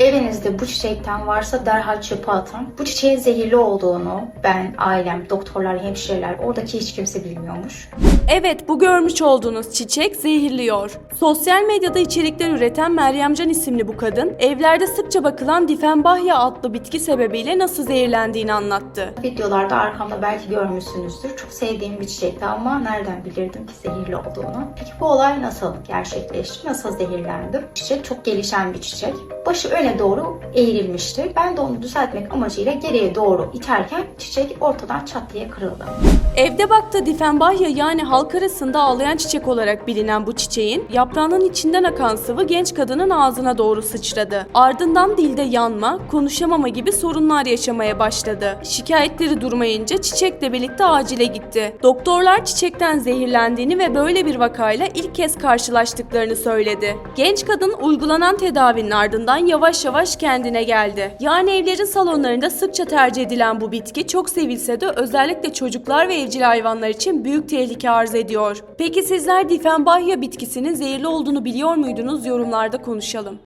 Evinizde bu çiçekten varsa derhal çöpe atın. Bu çiçeğin zehirli olduğunu ben, ailem, doktorlar, hemşireler, oradaki hiç kimse bilmiyormuş. Evet, bu görmüş olduğunuz çiçek zehirliyor. Sosyal medyada içerikler üreten Meryemcan isimli bu kadın, evlerde sıkça bakılan Difenbahya adlı bitki sebebiyle nasıl zehirlendiğini anlattı. Videolarda arkamda belki görmüşsünüzdür. Çok sevdiğim bir çiçekti ama nereden bilirdim ki zehirli olduğunu. Peki bu olay nasıl gerçekleşti? Nasıl zehirlendim? Çiçek çok gelişen bir çiçek. Başı öne doğru eğrilmişti. Ben de onu düzeltmek amacıyla geriye doğru iterken çiçek ortadan çat diye kırıldı. Evde bakta Difenbahya yani halk arasında ağlayan çiçek olarak bilinen bu çiçeğin yaprağının içinden akan sıvı genç kadının ağzına doğru sıçradı. Ardından dilde yanma, konuşamama gibi sorunlar yaşamaya başladı. Şikayetleri durmayınca çiçekle birlikte acile gitti. Doktorlar çiçekten zehirlendiğini ve böyle bir vakayla ilk kez karşılaştıklarını söyledi. Genç kadın uygulanan tedavinin ardından yavaş yavaş kendine geldi. Yani evlerin salonlarında sıkça tercih edilen bu bitki çok sevilse de özellikle çocuklar ve evcil hayvanlar için büyük tehlike arz ediyor. Peki sizler Difenbahya bitkisinin zehirli olduğunu biliyor muydunuz? Yorumlarda konuşalım.